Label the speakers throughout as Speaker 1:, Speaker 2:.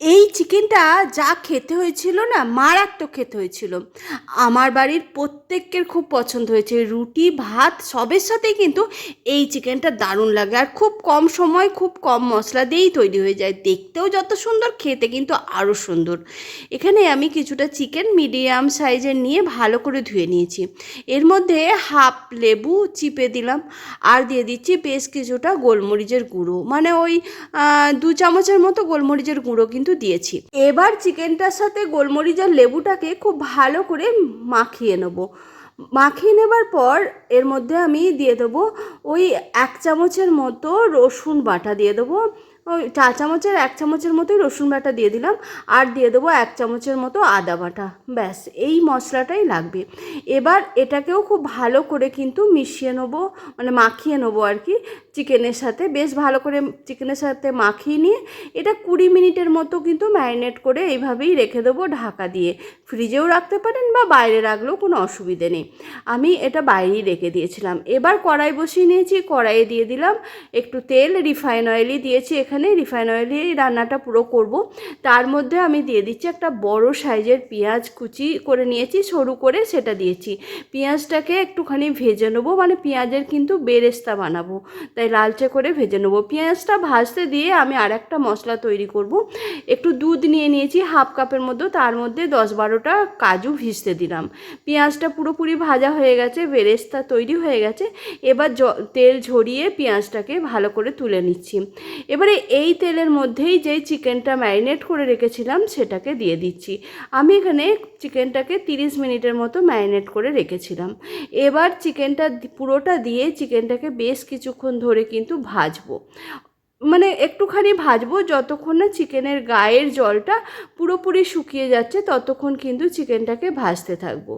Speaker 1: এই চিকেনটা যা খেতে হয়েছিল না, মারাত্মক খেতে হয়েছিল। আমার বাড়ির প্রত্যেকের খুব পছন্দ হয়েছে। রুটি, ভাত, সবের সাথেই কিন্তু এই চিকেনটা দারুণ লাগে। আর খুব কম সময়, খুব কম মশলা দিয়েই তৈরি হয়ে যায়। দেখতেও যত সুন্দর, খেতে কিন্তু আরও সুন্দর। এখানে আমি কিছুটা চিকেন মিডিয়াম সাইজের নিয়ে ভালো করে ধুয়ে নিয়েছি। এর মধ্যে হাফ লেবু চিপে দিলাম। আর দিয়ে দিচ্ছি বেশ কিছুটা গোলমরিচের গুঁড়ো। মানে ওই দু চামচের মতো গোলমরিচের গুঁড়ো কিন্তু দিয়েছি। এবার চিকেনটার সাথে গোলমরিচ আর লেবুটাকে খুব ভালো করে মাখিয়ে নেব। মাখিয়ে নেবার পর এর মধ্যে আমি দিয়ে দেবো ওই এক চামচের মতো রসুন বাটা দিয়ে দেবো। ওই চা চামচের এক চামচের মতোই রসুন বাটা দিয়ে দিলাম, আর দিয়ে দেবো এক চামচের মতো আদা বাটা। ব্যাস, এই মশলাটাই লাগবে। এবার এটাকেও খুব ভালো করে কিন্তু মিশিয়ে নেব মানে মাখিয়ে নেব আর কি, চিকেনের সাথে। বেশ ভালো করে চিকেনের সাথে মাখিয়ে নিয়ে এটা কুড়ি মিনিটের মতো কিন্তু ম্যারিনেট করে এইভাবেই রেখে দেবো ঢাকা দিয়ে। ফ্রিজেও রাখতে পারেন বা বাইরে রাখলেও কোনো অসুবিধে নেই। আমি এটা বাইরেই রেখে দিয়েছিলাম। এবার কড়াই বসিয়ে নিয়েছি, কড়াইয়ে দিয়ে দিলাম একটু তেল, রিফাইন অয়েলই দিয়েছি এখানে রিফাইন অয়েলই রান্নাটা পুরো করব। তার মধ্যে আমি দিয়ে দিচ্ছি একটা বড় সাইজের পেঁয়াজ কুচি করে নিয়েছি, সরু করে সেটা দিয়েছি। পেঁয়াজটাকে একটুখানি ভেজে নেব মানে পেঁয়াজের কিন্তু বেরেস্তা বানাবো। তাই লালচে করে ভেজে নেব। পেঁয়াজটা ভাজতে দিয়ে আমি আর একটা মশলা তৈরি করব। একটু দুধ নিয়ে নিয়েছি, হাফ কাপের মধ্যে তার মধ্যে দশ বারোটা কাজু ভিজতে দিলাম। পেঁয়াজটা পুরোপুরি ভাজা হয়ে গেছে, বেরেস্তা তৈরি হয়ে গেছে। এবার তেল ঝরিয়ে পেঁয়াজটাকে ভালো করে তুলে নিচ্ছি। এবারে এই তেলের মধ্যেই যেই চিকেনটা ম্যারিনেট করে রেখেছিলাম, সেটাকে দিয়ে দিচ্ছি। আমি এখানে চিকেনটাকে তিরিশ মিনিটের মতো ম্যারিনেট করে রেখেছিলাম। এবার চিকেনটা পুরোটা দিয়ে চিকেনটাকে বেশ কিছুক্ষণ ধরে কিন্তু ভাজবো। মানে একটুখানি ভাজবো যতক্ষণ না চিকেনের গায়ের জলটা পুরোপুরি শুকিয়ে যাচ্ছে ততক্ষণ কিন্তু চিকেনটাকে ভাজতে থাকব।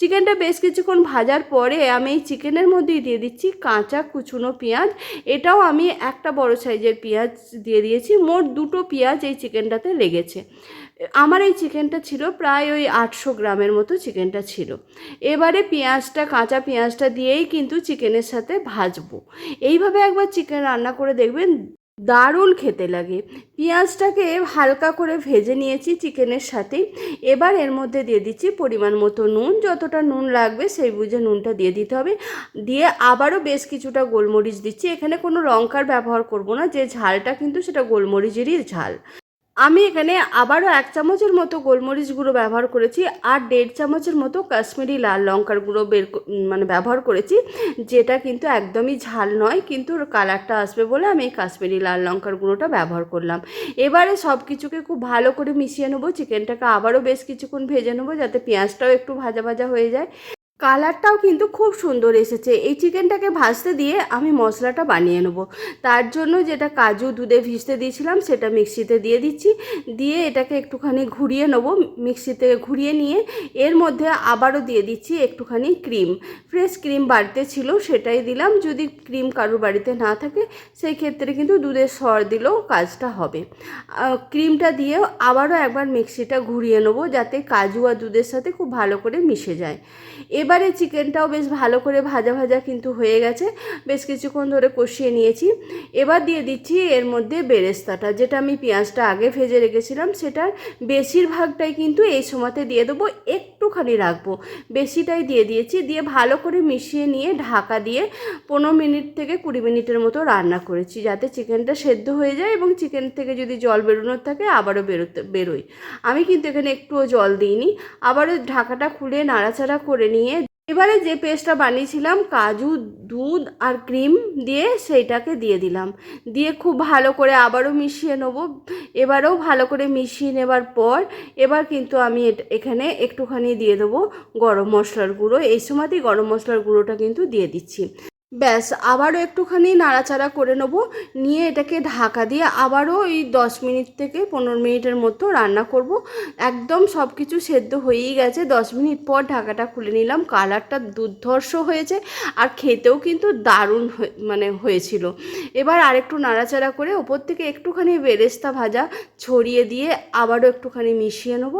Speaker 1: চিকেনটা বেশ কিছুক্ষণ ভাজার পরে আমি এই চিকেনের মধ্যেই দিয়ে দিচ্ছি কাঁচা কুচুনো পেঁয়াজ। এটাও আমি একটা বড় সাইজের পেঁয়াজ দিয়ে দিয়েছি, মোট দুটো পেঁয়াজ এই চিকেনটাতে লেগেছে। আমার এই চিকেনটা ছিল প্রায় ওই আটশো গ্রামের মতো চিকেনটা ছিল। এবারে পেঁয়াজটা, কাঁচা পেঁয়াজটা দিয়েই কিন্তু চিকেনের সাথে ভাজবো। এইভাবে একবার চিকেন রান্না করে দেখবেন দারুণ খেতে লাগে। পেঁয়াজটাকে হালকা করে ভেজে নিয়েছি চিকেনের সাথে। এবার এর মধ্যে দিয়ে দিচ্ছি পরিমাণ মতো নুন। যতটা নুন লাগবে সেই বুঝে নুনটা দিয়ে দিতে হবে। দিয়ে আবারও বেশ কিছুটা গোলমরিচ দিচ্ছি। এখানে কোনো লঙ্কার ব্যবহার করব না। যে ঝালটা কিন্তু সেটা গোলমরিচেরই ঝাল। আমি এখানে আবারও এক চামচের মতো গোলমরিচ গুঁড়ো ব্যবহার করেছি আর দেড় চামচের মতো কাশ্মীরি লাল লঙ্কার গুঁড়ো বের মানে ব্যবহার করেছি, যেটা কিন্তু একদমই ঝাল নয়, কিন্তু কালারটা আসবে বলে আমি কাশ্মীরি লাল লঙ্কার গুঁড়োটা ব্যবহার করলাম। এবারে সব কিছুকে খুব ভালো করে মিশিয়ে নেব, চিকেনটাকে আবারও বেশ কিছুক্ষণ ভেজে নেব যাতে পেঁয়াজটাও একটু ভাজা ভাজা হয়ে যায়। কালারটাও কিন্তু খুব সুন্দর এসেছে। এই চিকেনটাকে ভাজতে দিয়ে আমি মশলাটা বানিয়ে নেব। তার জন্য যেটা কাজু দুধে ভিজতে দিয়েছিলাম, সেটা মিক্সিতে দিয়ে দিচ্ছি। দিয়ে এটাকে একটুখানি ঘুরিয়ে নেব। মিক্সিতে ঘুরিয়ে নিয়ে এর মধ্যে আবারও দিয়ে দিচ্ছি একটুখানি ক্রিম। ফ্রেশ ক্রিম বাড়িতে ছিল, সেটাই দিলাম। যদি ক্রিম কারোর বাড়িতে না থাকে, সেই ক্ষেত্রে কিন্তু দুধের সর দিলেও কাজটা হবে। ক্রিমটা দিয়েও আবারও একবার মিক্সিটা ঘুরিয়ে নেব, যাতে কাজু আর দুধের সাথে খুব ভালো করে মিশে যায়। এবারে চিকেনটাও বেশ ভালো করে ভাজা ভাজা কিন্তু হয়ে গেছে। বেশ কিছুক্ষণ ধরে কষিয়ে নিয়েছি। এবার দিয়ে দিচ্ছি এর মধ্যে বেরেস্তাটা, যেটা আমি পেঁয়াজটা আগে ভেজে রেখেছিলাম, সেটার বেশিরভাগটাই কিন্তু এই সময়তে দিয়ে দেবো, একটুখানি রাখব। বেশিটাই দিয়ে দিয়েছি, দিয়ে ভালো করে মিশিয়ে নিয়ে ঢাকা দিয়ে পনেরো মিনিট থেকে কুড়ি মিনিটের মতো রান্না করেছি, যাতে চিকেনটা সেদ্ধ হয়ে যায় এবং চিকেন থেকে যদি জল বেরোনোর থাকে আবারও বেরোতে, বেরোয়। আমি কিন্তু এখানে একটুও জল দিইনি। আবারও ঢাকাটা খুলে নাড়াচাড়া করে নিয়ে এবারে যে পেস্টটা বানিয়েছিলাম, কাজু, দুধ আর ক্রিম দিয়ে সেইটাকে দিয়ে দিলাম। দিয়ে খুব ভালো করে আবারও মিশিয়ে নেব। এবারেও ভালো করে মিশিয়ে নেবার পর এবার কিন্তু আমি এখানে একটুখানি দিয়ে দেবো গরম মশলার গুঁড়ো। এই সময়তেই গরম মশলার গুঁড়োটা কিন্তু দিয়ে দিচ্ছি। ব্যাস, আবারও একটুখানি নাড়াচাড়া করে নেব, নিয়ে এটাকে ঢাকা দিয়ে আবারও ওই দশ মিনিট থেকে পনেরো মিনিটের মতো রান্না করব। একদম সব কিছু সেদ্ধ হয়েই গেছে, দশ মিনিট পর ঢাকাটা খুলে নিলাম, কালারটা দুর্ধর্ষ হয়েছে আর খেতেও কিন্তু দারুণ মানে হয়েছিল। এবার আরেকটু নাড়াচাড়া করে ওপর থেকে একটুখানি বেরেস্তা ভাজা ছড়িয়ে দিয়ে আবারও একটুখানি মিশিয়ে নেব।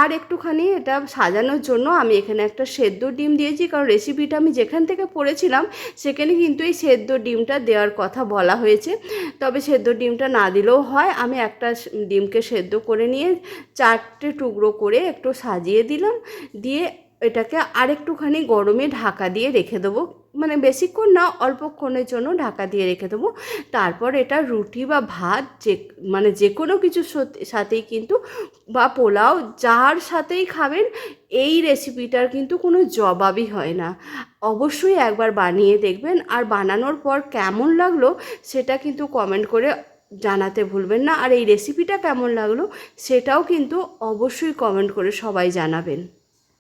Speaker 1: আর একটুখানি এটা সাজানোর জন্য আমি এখানে একটা সেদ্ধ ডিম দিয়েছি, কারণ রেসিপিটা আমি যেখান থেকে পড়েছিলাম, সেখান চিকেনে কিন্তু এই সেদ্ধ ডিমটা দেওয়ার কথা বলা হয়েছে। তবে সেদ্ধ ডিমটা না দিলেও হয়। আমি একটা ডিমকে সেদ্ধ করে নিয়ে চারটে টুকরো করে একটু সাজিয়ে দিলাম। দিয়ে এটাকে আরেকটুখানি গরমে ঢাকা দিয়ে রেখে দেবো। মানে বেশিক্ষণ না অল্পক্ষণের জন্য ঢাকা দিয়ে রেখে দেবো। তারপর এটা রুটি বা ভাত যে মানে যে কোনো কিছুর সাথেই কিন্তু, বা পোলাও যার সাথেই খাবেন, এই রেসিপিটার কিন্তু কোনো জবাবই হয় না। অবশ্যই একবার বানিয়ে দেখবেন, আর বানানোর পর কেমন লাগল সেটা কিন্তু কমেন্ট করে জানাতে ভুলবেন না। আর এই রেসিপিটা কেমন লাগল সেটাও কিন্তু অবশ্যই কমেন্ট করে সবাই জানাবেন।